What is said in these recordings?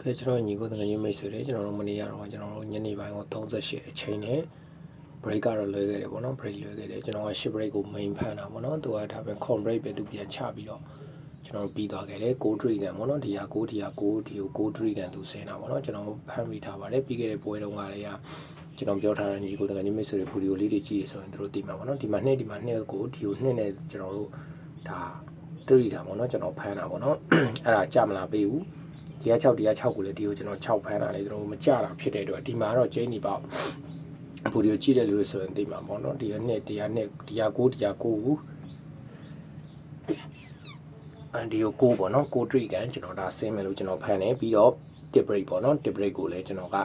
ကဲကျွန်တော်ညီကိုတကယ်ကြီးမိတ်ဆွေတွေကျွန်တော်တို့မနေ့ကတော့ကျွန်တော်တို့ညနေပိုင်းကို38အချိန်နဲ့ break ကတော့လွဲခဲ့တယ်ပေါ့နော် break လွဲခဲ့တယ်ကျွန်တော်က10 break ကို main ဖမ်းတာပေါ့နော်သူကဒါပဲ con break ပဲသူပြန်ချပြီးတော့ကျွန်တော်တို့ပြီးသွားခဲ့တယ်6 tree ကန်ပေါ့နော်ဒီဟာ6ဒီဟာ6ဒီကို6 tree ကန်သူဆင်းတာပေါ့နော်ကျွန်တော်ဖမ်းမိထားပါတယ်ပြီးခဲ့တဲ့ပွဲတုန်းကလည်းကျွန်တော်ပြောထားတဲ့ညီကိုတကယ်ကြီးမိတ်ဆွေတွေဗီဒီယိုလေးတွေကြည့်ရဆိုရင်တို့သိမှာပေါ့နော်ဒီမှာနှစ်ဒီမှာနှစ်ကိုဒီကိုနှစ်နဲ့ကျွန်တော်တို့ဒါ tree တာပေါ့နော်ကျွန်တော်ဖမ်းတာပေါ့နော်အဲ့ဒါကြမလာပေးဘူး ဒီက6ဒီက6ကိုလည်းဒီကိုကျွန်တော်6ဖမ်းတာလေကျွန်တော်မကြတာဖြစ်တဲ့အတွက်ဒီမှာတော့ကျင်းနေပေါ့ဘူဒီကိုကြည့်တယ်လို့ဆိုရင်သိမှာပေါ့နော်ဒီကနှစ်ဒီကနှစ်ဒီက9ဒီက9ကိုအန်ဒီကို9ပေါ့နော်9 tree ကန်ကျွန်တော်ဒါဆင်းမယ်လို့ကျွန်တော်ဖမ်းတယ်ပြီးတော့ tip break ပေါ့နော် tip break ကိုလည်းကျွန်တော်က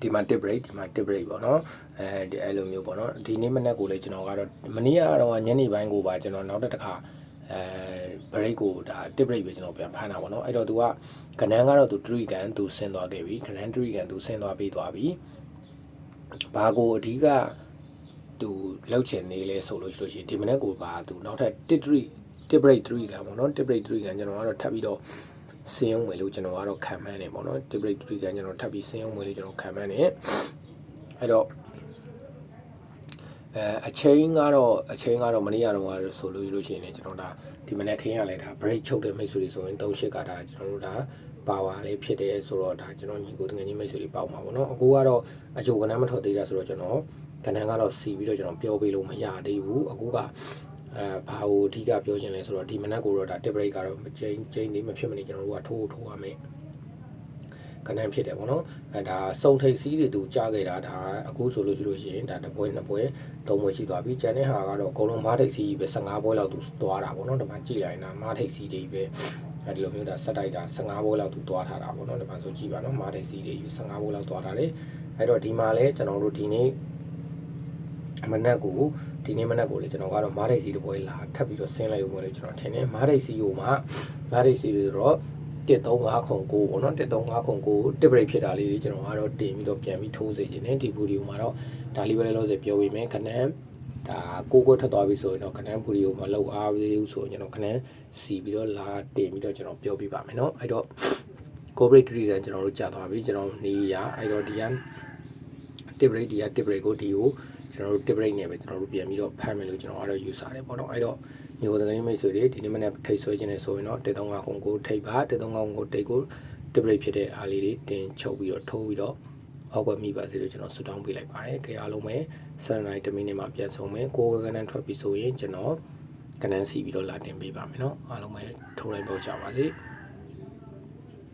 ဒီမှာ tip break ဒီမှာ tip break ပေါ့နော်အဲဒီအဲ့လိုမျိုးပေါ့နော်ဒီနေ့မနေ့ကိုလည်းကျွန်တော်ကတော့မနေ့ကတော့ညနေပိုင်းကိုပါကျွန်တော်နောက်တစ်ခါ အဲ break ကိုဒါ tip break ပဲကျွန်တော်ပြန်ဖမ်းတာပေါ့နော်အဲ့တော့သူကကနန်းကတော့သူ tree ကန်သူဆင်းသွားခဲ့ပြီကနန်း tree ကန်သူဆင်းသွားပြီးသွားပြီဘာကိုအဓိကသူလောက်ချင်နေလဲဆိုလို့ဆိုလို့ရှိရင်ဒီမနေ့ကိုပါသူနောက်ထပ် tip tree tip break 3ကန်ပေါ့နော် tip break 3ကန်ကျွန်တော်ကတော့ထပ်ပြီးတော့ဆင်းအောင်မယ်လို့ကျွန်တော်ကတော့ခံမှန်းနေပေါ့နော် tip break 3ကန်ကျွန်တော်ထပ်ပြီးဆင်းအောင်မယ်လို့ကျွန်တော်ခံမှန်းနေအဲ့တော့ အဲအချိန်ကတော့အချိန်ကတော့မနေ့ကတော့ဆိုလို့လို့ရှိရင်လည်းကျွန်တော်ဒါဒီမနေ့ခင်းရလဲဒါ break ချုပ်တဲ့မိတ်ဆွေတွေဆိုရင်38ကဒါကျွန်တော်တို့ဒါပါဝါလေးဖြစ်တယ်ဆိုတော့ဒါကျွန်တော်ညီကိုတငယ်ချင်းမိတ်ဆွေတွေပေါက်မှာပေါ့နော်အကူကတော့အချိုကနန်းမထွက်သေးတာဆိုတော့ကျွန်တော်ကနန်းကတော့စီပြီးတော့ကျွန်တော်ပြောပေးလို့မရသေးဘူးအကူကအဲဘာကိုအဓိကပြောချင်လဲဆိုတော့ဒီမနက်ကိုတော့ဒါ tip break ကတော့ချိန်ချိန်လေးမဖြစ်မနေကျွန်တော်တို့ကထိုးထိုးရမယ် ကနန်းဖြစ်တယ်ပေါ့နော်အဲဒါစုံထိတ်စီးတွေသူကြားခဲ့တာဒါအခုဆိုလို့ရှိလို့ရှိရင်ဒါတစ်ပွဲနှစ်ပွဲသုံးပွဲရှိသွားပြီကျန်တဲ့ဟာကတော့အကုန်လုံးမားထိတ်စီးပဲ15ပွဲလောက်သူသွားတာပေါ့နော်ဒီမှာကြည့်လိုက်ရင်ဒါမားထိတ်စီးတွေပဲအဲဒီလိုမျိုးဒါဆက်တိုက်တာ15ပွဲလောက်သူသွားထားတာပေါ့နော်ဒီမှာဆိုကြည့်ပါနော်မားထိတ်စီးတွေ15ပွဲလောက်သွားထားတယ်အဲ့တော့ဒီမှာလဲကျွန်တော်တို့ဒီနေ့မနက်ကိုဒီနေ့မနက်ကိုလေကျွန်တော်ကတော့မားထိတ်စီးတစ်ပွဲလာထပ်ပြီးတော့ဆင်းလိုက်ရုံပဲလို့ကျွန်တော်ထင်တယ်မားထိတ်စီးကိုမှမားထိတ်စီးတွေဆိုတော့ 135ခု9ပေါ့နော်135ခု9တစ်ပရိတ်ဖြစ်တာလေးတွေကျွန်တော်ကတော့တင်ပြီးတော့ပြန်ပြီးထိုးစေခြင်းနဲ့ဒီဗီဒီယိုမှာတော့ဒါလေးပဲလို့ဆိုပြောပေးမယ်ခဏန်းဒါကိုကိုထက်သွားပြီဆိုရင်တော့ခဏန်းဗီဒီယိုမှာလောက်အားသေးဘူးဆိုရင်ကျွန်တော်ခဏန်းစီပြီးတော့လာတင်ပြီးတော့ကျွန်တော်ပြောပြပါမယ်เนาะအဲ့တော့ corporate reason ကျွန်တော်တို့ကြာသွားပြီကျွန်တော်နေရအဲ့တော့ဒီက tip break ဒီက tip break ကိုဒီကို ကျွန်တော်တို့ tip rate နဲ့ပဲကျွန်တော်တို့ပြန်ပြီးတော့ဖမ်းမယ်လို့ကျွန်တော်ကတော့ယူဆတယ်ပေါ့နော်အဲ့တော့ညိုသတိမိတ်ဆွေတွေဒီနေ့မနေ့ထိတ်ဆွဲခြင်းနဲ့ဆိုရင်တော့တေသုံးကခုံကိုထိတ်ပါတေသုံးကခုံကိုတိတ်ကို tip rate ဖြစ်တဲ့အားလေးတွေတင်ချုပ်ပြီးတော့ထိုးပြီးတော့အောက်ွက်မိပါစေလို့ကျွန်တော်ဆုတောင်းပေးလိုက်ပါတယ်။ကြရအောင်မယ်ဆယ်နိုင်တမီနဲ့မှပြန်ဆုံးမယ်ကိုကကနန်းထွက်ပြီးဆိုရင်ကျွန်တော်ကနန်းစီပြီးတော့လာတင်ပေးပါမယ်နော်။အားလုံးပဲထိုးလိုက်ပေါ်ကြပါစေ။